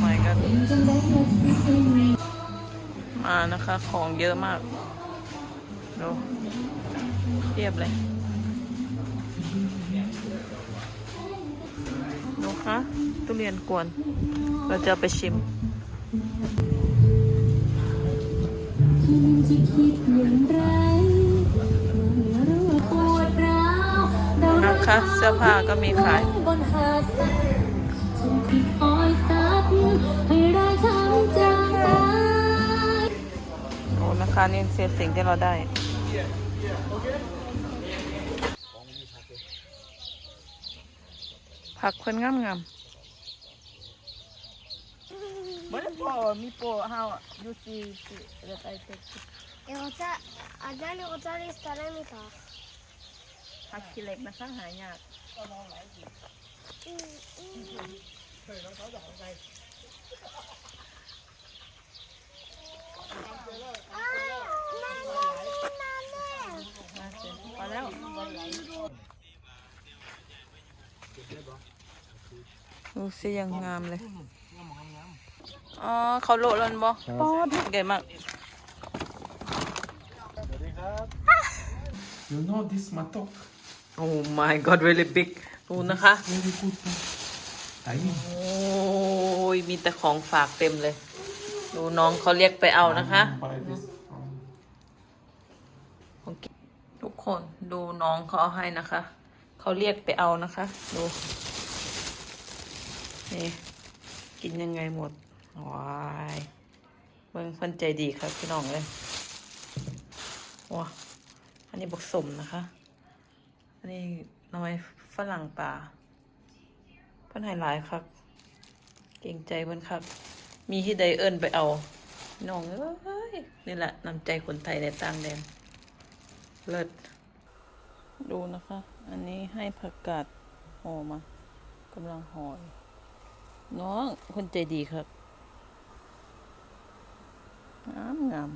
ไม่ก็มานะคะ ของเยอะมากดูเทียบเลยดูคะทุเรียนกวน เราจะไปชิมจะคิดอย่างไรนะคะเสื้อผ้าก็มีขาย นะคะนี่เสียสิ่งที่เราได้ ผักคนงามงามมันโปมีโปฮาวยูซีซีอะไรไปเต็มเอวจะอาจารย์เอวจะรีสตาร์มิค่ะผักขี้เล็กนะคะหายาก ดูสิยังงามเลย อ๋อ เขาโลดแล้วบ่ปอดใหญ่มาก You know this matok? โอ้ my god really big ดูนะคะ Very good. Tiny. โอ้ย มีแต่ของฝากเต็มเลย ดูน้องเขาเรียกไปเอานะคะ Buy this. Um, โอเคทุกคนดูน้องเขาเอาให้นะคะ เขาเรียกไปเอานะคะ ดู นี่ กินยังไงหมดว้ายเบิ่งเพิ่นใจดีครับพี่น้องเลยว้าอันนี้บักสมนะคะ อันนี้น้อยฝรั่งป่าเพิ่นให้หลายครับ เก่งใจเพิ่นครับ มีที่ใดเอิ้นไปเอา น้องเอ้ย นี่แหละนำใจคนไทยในต่างแดนเลิศ ดูนะคะ อันนี้ให้ผักกาดห่อมากำลังห่อน้องคนใจดีครับงามงาม